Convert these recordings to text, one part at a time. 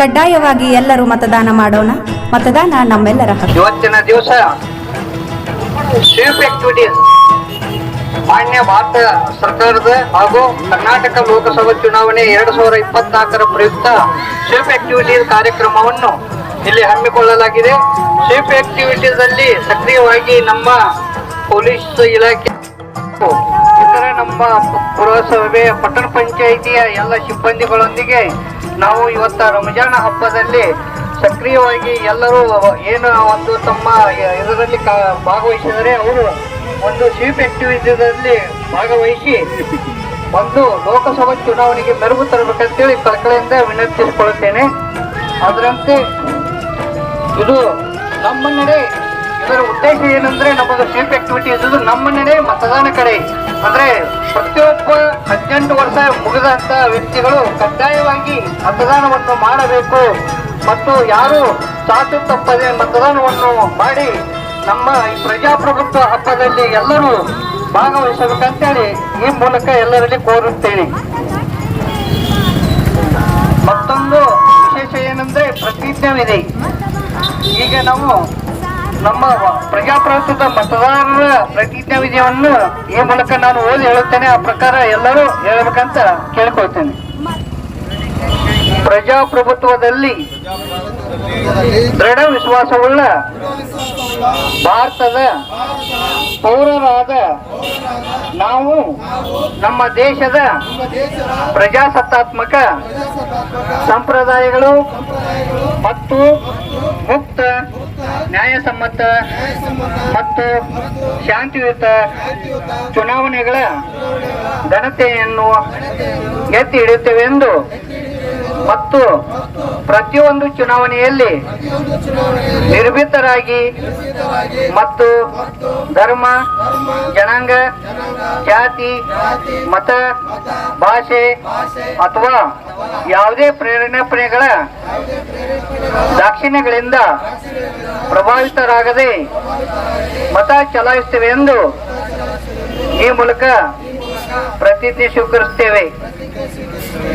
ಕಡ್ಡಾಯವಾಗಿ ಎಲ್ಲರೂ ಮತದಾನ ಮಾಡೋಣ. ಮತದಾನ ನಮ್ಮೆಲ್ಲರ ಹಕ್ಕು. ಇವತ್ತಿನ ದಿವಸ ಸ್ವೀಪ್ ಆಕ್ಟಿವಿಟೀಸ್ ಮಾನ್ಯ ಭಾರತ ಸರ್ಕಾರದ ಹಾಗೂ ಕರ್ನಾಟಕ ಲೋಕಸಭಾ ಚುನಾವಣೆ ಎರಡು ಸಾವಿರದ ಇಪ್ಪತ್ನಾಲ್ಕರ ಪ್ರಯುಕ್ತ ಸ್ವೀಪ್ ಆಕ್ಟಿವಿಟೀಸ್ ಕಾರ್ಯಕ್ರಮವನ್ನು ಇಲ್ಲಿ ಹಮ್ಮಿಕೊಳ್ಳಲಾಗಿದೆ. ಸ್ವೀಪ್ ಆಕ್ಟಿವಿಟೀಸ್ ಅಲ್ಲಿ ಸಕ್ರಿಯವಾಗಿ ನಮ್ಮ ಪೊಲೀಸ್ ಇಲಾಖೆ ನಮ್ಮ ಪುರಸಭೆ ಪಟ್ಟಣ ಪಂಚಾಯಿತಿಯ ಎಲ್ಲ ಸಿಬ್ಬಂದಿಗಳೊಂದಿಗೆ ನಾವು ಇವತ್ತ ರಂಜಾನ್ ಹಬ್ಬದಲ್ಲಿ ಸಕ್ರಿಯವಾಗಿ ಎಲ್ಲರೂ ಏನು ಒಂದು ತಮ್ಮ ಇದರಲ್ಲಿ ಭಾಗವಹಿಸಿದರೆ ಅವರು ಒಂದು ಸ್ವೀಪ್ ಆಕ್ಟಿವಿಟಿದಲ್ಲಿ ಭಾಗವಹಿಸಿ ಒಂದು ಲೋಕಸಭಾ ಚುನಾವಣೆಗೆ ಮೆರುಗು ತರಬೇಕಂತೇಳಿ ಕಳಕಳಿಯಿಂದ ವಿನಂತಿಸಿಕೊಳ್ಳುತ್ತೇನೆ. ಅದರಂತೆ ಇದು ನಮ್ಮ ನಡೆ ಇದರ ಉದ್ದೇಶ ಏನಂದ್ರೆ ನಮ್ಮದು ಚೀಫ್ ಆಕ್ಟಿವಿಟಿ ಇದು ನಮ್ಮನ್ನೇ ಮತದಾನ ಕಡೆ. ಅಂದ್ರೆ ಪ್ರತಿಯೊಬ್ಬ ಹದಿನೆಂಟು ವರ್ಷ ಮುಗಿದಂತ ವ್ಯಕ್ತಿಗಳು ಕಡ್ಡಾಯವಾಗಿ ಮತದಾನವನ್ನು ಮಾಡಬೇಕು. ಮತ್ತು ಯಾರು ಸಾಧು ತಪ್ಪದೆ ಮತದಾನವನ್ನು ಮಾಡಿ ನಮ್ಮ ಈ ಪ್ರಜಾಪ್ರಭುತ್ವ ಹಬ್ಬದಲ್ಲಿ ಎಲ್ಲರೂ ಭಾಗವಹಿಸಬೇಕಂತೇಳಿ ಈ ಮೂಲಕ ಎಲ್ಲರಲ್ಲಿ ಕೋರುತ್ತೇನೆ. ಮತ್ತೊಂದು ವಿಶೇಷ ಏನಂದ್ರೆ ಪ್ರತಿಜ್ಞವಿದೆ. ಈಗ ನಾವು ನಮ್ಮ ಪ್ರಜಾಪ್ರಭುತ್ವದ ಮತದಾರರ ಪ್ರತಿಜ್ಞಾ ವಿಜಯವನ್ನು ಈ ಮೂಲಕ ನಾನು ಓದಿ ಹೇಳುತ್ತೇನೆ. ಆ ಪ್ರಕಾರ ಎಲ್ಲರೂ ಹೇಳಬೇಕಂತ ಕೇಳ್ಕೊಳ್ತೇನೆ. ಪ್ರಜಾಪ್ರಭುತ್ವದಲ್ಲಿ ದೃಢ ವಿಶ್ವಾಸವುಳ್ಳ ಭಾರತದ ಪೌರರಾದ ನಾವು ನಮ್ಮ ದೇಶದ ಪ್ರಜಾಸತ್ತಾತ್ಮಕ ಸಂಪ್ರದಾಯಗಳು ಮತ್ತು ಮುಕ್ತ ನ್ಯಾಯಸಮ್ಮತ ಮತ್ತು ಶಾಂತಿಯುತ ಚುನಾವಣೆಗಳ ಘನತೆಯನ್ನು ಎತ್ತಿ ಹಿಡಿಯುತ್ತೇವೆ ಎಂದು ಮತ್ತು ಪ್ರತಿಯೊಂದು ಚುನಾವಣೆಯಲ್ಲಿ ನಿರ್ಭೀತರಾಗಿ ಮತ್ತು ಧರ್ಮ, ಜನಾಂಗ, ಜಾತಿ, ಮತ, ಭಾಷೆ ಅಥವಾ ಯಾವುದೇ ಪ್ರೇರಣೆಗಳ ದಾಕ್ಷಿಣ್ಯಗಳಿಂದ ಪ್ರಭಾವಿತರಾಗದೆ ಮತ ಚಲಾಯಿಸುತ್ತೇವೆ ಎಂದು ಈ ಮೂಲಕ ಪ್ರತಿಜ್ಞೆ ಸ್ವೀಕರಿಸುತ್ತೇವೆ.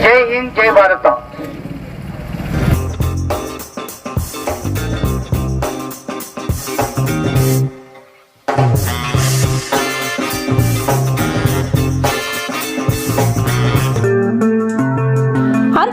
ಜೈ ಹಿಂದ್ ಜೈ ಭಾರತ.